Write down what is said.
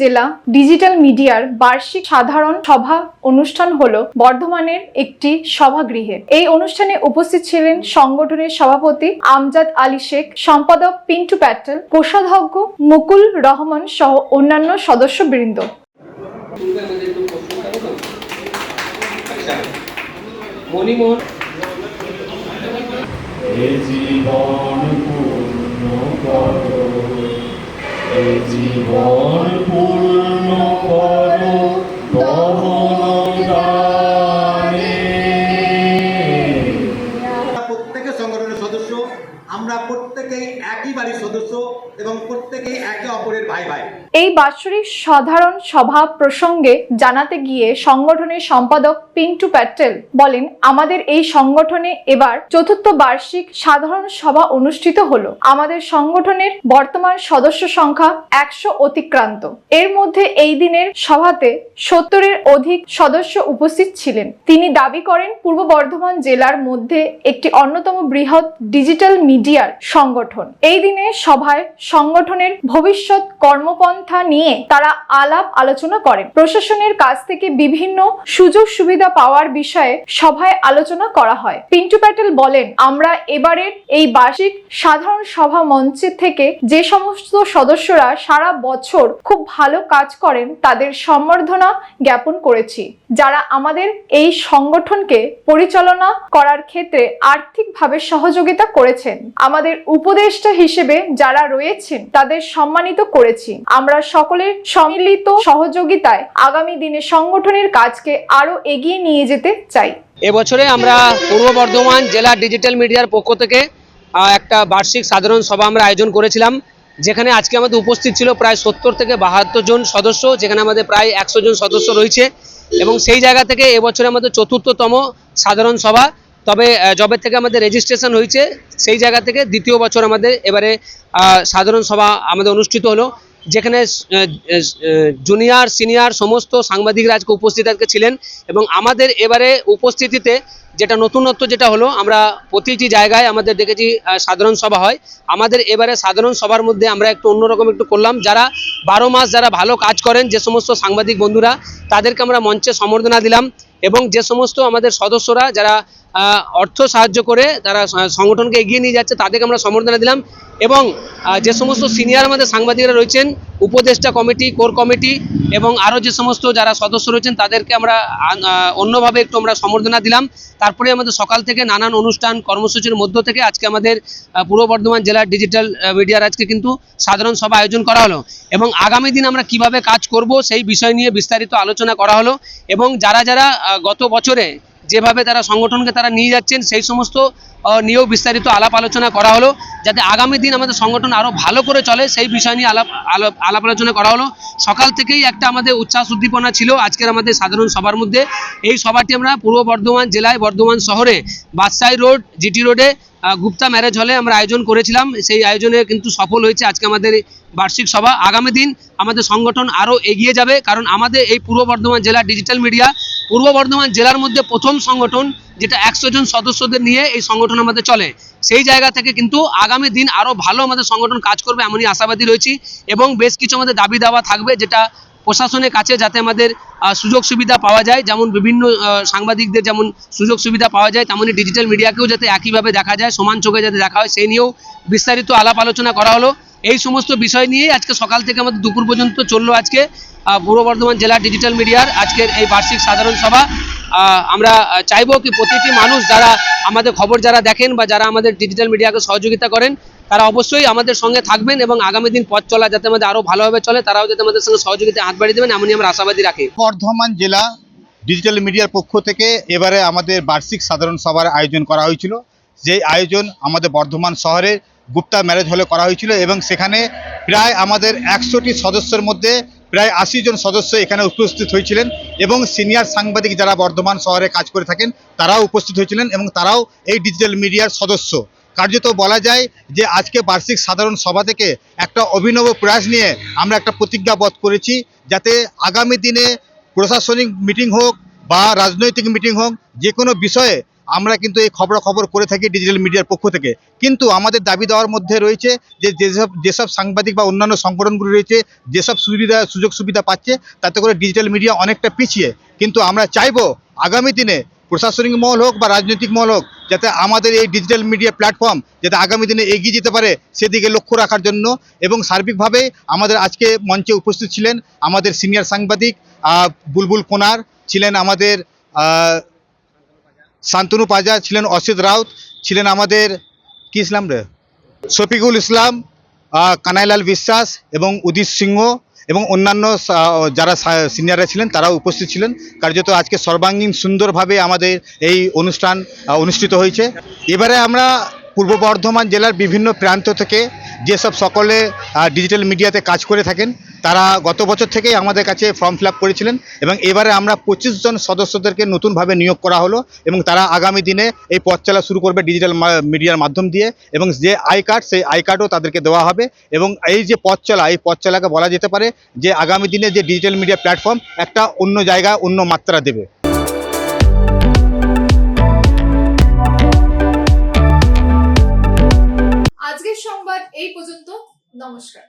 জেলা ডিজিটাল মিডিয়ার বার্ষিক সাধারণ সভা অনুষ্ঠান হলো বর্ধমানের একটি সভাগৃহে। এই অনুষ্ঠানে উপস্থিত ছিলেন সংগঠনের সভাপতি আমজাদ আলী শেখ সম্পাদক পিন্টু প্যাটেল কোষাধ্যক্ষ মুকুল রহমান সহ অন্যান্য সদস্যবৃন্দ। মণিমোহন। জীবন পূর্ণ জীবন পূর্ণ এই বাৎসরিক সাধারণ সভা প্রসঙ্গে জানাতে গিয়ে সংগঠনের সম্পাদক পিন্টু প্যাটেল বলেন, আমাদের এই সংগঠনে এবার চতুর্থ বার্ষিক সাধারণ সভা অনুষ্ঠিত হলো। আমাদের সংগঠনের বর্তমান সদস্য সংখ্যা একশো অতিক্রান্ত। এর মধ্যে এই দিনের সভাতে সত্তরের অধিক সদস্য উপস্থিত ছিলেন। তিনি দাবি করেন, পূর্ব বর্ধমান জেলার মধ্যে একটি অন্যতম বৃহৎ ডিজিটাল মিডিয়ার সংগঠন। এই দিনে সভায় সংগঠনের ভবিষ্যৎ কর্মপন্থা নিয়ে তারা আলাপ আলোচনা করেন। প্রশাসনের কাছ থেকে বিভিন্ন সুযোগ সুবিধা পাওয়ার বিষয়ে সভায় আলোচনা করা হয়। পিন্টু প্যাটেল বলেন, আমরা এবারের এই বার্ষিক সাধারণ সভা মঞ্চে থেকে যে সমস্ত সদস্যরা সারা বছর খুব ভালো কাজ করেন, তাদের সম্বর্ধনা জ্ঞাপন করেছি। যারা আমাদের এই সংগঠনকে পরিচালনা করার ক্ষেত্রে আর্থিকভাবে সহযোগিতা করেছেন, আমাদের উপদেষ্টা হিসেবে যারা রয়েছেন, তাদের সম্মানিত করেছি। আমরা সকলের সম্মিলিত সহযোগিতায় আগামী দিনে সংগঠনের কাজকে আরও এগিয়ে নিয়ে যেতে চাই। এবছরে আমরা পূর্ব বর্ধমান জেলা ডিজিটাল মিডিয়ার পক্ষ থেকে একটা বার্ষিক সাধারণ সভা আমরা আয়োজন করেছিলাম, যেখানে আজকে আমাদের উপস্থিত ছিল প্রায় সত্তর থেকে বাহাত্তর জন সদস্য, যেখানে আমাদের প্রায় একশো জন সদস্য রয়েছে। এবং সেই জায়গা থেকে এবছরে আমাদের চতুর্থতম সাধারণ সভা। তবে জবের থেকে আমাদের রেজিস্ট্রেশন হয়েছে, সেই জায়গা থেকে দ্বিতীয় বছর আমাদের এবারে সাধারণ সভা আমাদের অনুষ্ঠিত হলো। যেখানে জুনিয়র সিনিয়র সমস্ত সাংবাদিকরা আজকে উপস্থিত আজকে ছিলেন এবং আমাদের এবারে উপস্থিতিতে যেটা নতুনত্ব যেটা হলো, আমরা প্রতিটি জায়গায় আমাদের দেখেছি সাধারণ সভা হয়। আমাদের এবারে সাধারণ সভার মধ্যে আমরা একটু অন্যরকম একটু করলাম। যারা বারো মাস যারা ভালো কাজ করেন, যে সমস্ত সাংবাদিক বন্ধুরা, তাদেরকে আমরা মঞ্চে সম্বর্ধনা দিলাম এবং যে সমস্ত আমাদের সদস্যরা যারা অর্থ সাহায্য করে, তারা সংগঠনকে এগিয়ে নিয়ে যাচ্ছে, তাদেরকে আমরা সম্বর্ধনা দিলাম এবং যে সমস্ত সিনিয়র আমাদের সাংবাদিকরা রয়েছেন, উপদেষ্টা কমিটি, কোর কমিটি এবং আরও যে সমস্ত যারা সদস্য রয়েছেন, তাদেরকে আমরা অন্যভাবে একটু আমরা সম্বর্ধনা দিলাম। তারপরে আমাদের সকাল থেকে নানান অনুষ্ঠান, কর্মসূচির মধ্য থেকে আজকে আমাদের পূর্ব বর্ধমান জেলার ডিজিটাল মিডিয়ার আজকে কিন্তু সাধারণ সভা আয়োজন করা হলো। এবং আগামী দিন আমরা কীভাবে কাজ করব সেই বিষয় নিয়ে বিস্তারিত আলোচনা করা হলো। এবং যারা যারা গত বছরে যেভাবে তারা সংগঠনকে তারা নিয়ে যাচ্ছেন, সেই সমস্ত নিয়েও বিস্তারিত আলাপ আলোচনা করা হলো, যাতে আগামী দিন আমাদের সংগঠন আরও ভালো করে চলে, সেই বিষয় নিয়ে আলাপ আলাপ আলাপ আলোচনা করা হলো। সকাল থেকেই একটা আমাদের উচ্ছ্বাস উদ্দীপনা ছিল আজকের আমাদের সাধারণ সভার মধ্যে। এই সভাটি আমরা পূর্ব বর্ধমান জেলায়, বর্ধমান শহরে, বাদশাহী রোড, জিটি রোডে গুপ্তা ম্যারেজ হলে আমরা আয়োজন করেছিলাম। সেই আয়োজনে কিন্তু সফল হয়েছে আজকে আমাদের বার্ষিক সভা। আগামী দিন আমাদের সংগঠন আরও এগিয়ে যাবে, কারণ আমাদের এই পূর্ব বর্ধমান জেলা ডিজিটাল মিডিয়া পূর্ব বর্ধমান জেলার মধ্যে প্রথম সংগঠন যেটা একশো জন সদস্যদের নিয়ে এই সংগঠন আমাদের চলে। সেই জায়গা থেকে কিন্তু আগামী দিন আরও ভালো আমাদের সংগঠন কাজ করবে এমনই আশাবাদী রয়েছি এবং বেশ কিছু আমাদের দাবি দাওয়া থাকবে যেটা প্রশাসনের কাছে যাতে আমাদের সুযোগ সুবিধা পাওয়া যায়। যেমন বিভিন্ন সাংবাদিকদের যেমন সুযোগ সুবিধা পাওয়া যায় তেমনই ডিজিটাল মিডিয়াকেও যাতে একইভাবে দেখা যায়, সমান চোখে যাতে দেখা হয়, সেই নিয়েও বিস্তারিত আলাপ আলোচনা করা হলো। এই সমস্ত বিষয় নিয়ে আজকে সকাল থেকে আমাদের দুপুর পর্যন্ত চলল আজকে। পূর্ব বর্ধমান জেলা ডিজিটাল মিডিয়ার আজকের এই বার্ষিক সাধারণ সভা। আমরা চাইব কি প্রতিটি মানুষ যারা আমাদের খবর যারা দেখেন বা যারা আমাদের ডিজিটাল মিডিয়াকে সহযোগিতা করেন, তারা অবশ্যই আমাদের সঙ্গে থাকবেন এবং আগামী দিন পথ চলা যাতে আমাদের আরও ভালোভাবে চলে, তারাও যাতে আমাদের সঙ্গে সহযোগিতা হাত বাড়িয়ে দেবেন, এমনই আমরা আশাবাদী রাখি। বর্ধমান জেলা ডিজিটাল মিডিয়ার পক্ষ থেকে এবারে আমাদের বার্ষিক সাধারণ সভার আয়োজন করা হয়েছিল। যে আয়োজন আমাদের বর্ধমান শহরে গুপ্তা ম্যারেজ হলে করা হয়েছিল এবং সেখানে প্রায় আমাদের একশোটি সদস্যের মধ্যে প্রায় আশি জন সদস্য এখানে উপস্থিত হয়েছিলেন এবং সিনিয়র সাংবাদিক যারা বর্ধমান শহরে কাজ করে থাকেন, তারাও উপস্থিত হয়েছিলেন এবং তারাও এই ডিজিটাল মিডিয়ার সদস্য। কার্যত বলা যায় যে আজকে বার্ষিক সাধারণ সভা থেকে একটা অভিনব প্রয়াস নিয়ে আমরা একটা প্রতিজ্ঞাবদ্ধ করেছি যাতে আগামী দিনে প্রশাসনিক মিটিং হোক বা রাজনৈতিক মিটিং হোক, যে কোনো বিষয়ে আমরা কিন্তু এই খবরাখবর করে থাকি ডিজিটাল মিডিয়ার পক্ষ থেকে। কিন্তু আমাদের দাবি দেওয়ার মধ্যে রয়েছে যে যেসব যেসব সাংবাদিক বা অন্যান্য সংগঠনগুলি রয়েছে, যেসব সুবিধা, সুযোগ সুবিধা পাচ্ছে, তাতে করে ডিজিটাল মিডিয়া অনেকটা পিছিয়ে। কিন্তু আমরা চাইব আগামী দিনে প্রশাসনিক মহল হোক বা রাজনৈতিক মহল হোক, যাতে আমাদের এই ডিজিটাল মিডিয়া প্ল্যাটফর্ম যাতে আগামী দিনে এগিয়ে যেতে পারে সেদিকে লক্ষ্য রাখার জন্য এবং সার্বিকভাবে আমাদের আজকে মঞ্চে উপস্থিত ছিলেন আমাদের সিনিয়র সাংবাদিক বুলবুল কোনার, ছিলেন আমাদের শান্তনু পাজা ছিলেন অসিত রাউত, ছিলেন আমাদের, কি ইসলাম রে? শফিকুল ইসলাম কানাইলাল বিশ্বাস এবং উদিত সিংহ এবং অন্যান্য যারা সিনিয়ররা ছিলেন, তারাও উপস্থিত ছিলেন। কার্যত আজকে সর্বাঙ্গীন সুন্দরভাবে আমাদের এই অনুষ্ঠান অনুষ্ঠিত হয়েছে। এবারে আমরা পূর্ব বর্ধমান জেলার বিভিন্ন প্রান্ত থেকে যেসব সকলে ডিজিটাল মিডিয়াতে কাজ করে থাকেন, তারা গত বছর থেকেই আমাদের কাছে ফর্ম ফিল করেছিলেন এবং এবারে আমরা পঁচিশ জন সদস্যদেরকে নতুনভাবে নিয়োগ করা হলো এবং তারা আগামী দিনে এই পথ চলা শুরু করবে ডিজিটাল মিডিয়ার মাধ্যম দিয়ে এবং যে আই কার্ড, সেই আই কার্ডও তাদেরকে দেওয়া হবে এবং এই যে পথ চলা, এই পথ চলাকে বলা যেতে পারে যে আগামী দিনে যে ডিজিটাল মিডিয়া প্ল্যাটফর্ম একটা অন্য জায়গা, অন্য মাত্রা দেবে। নমস্কার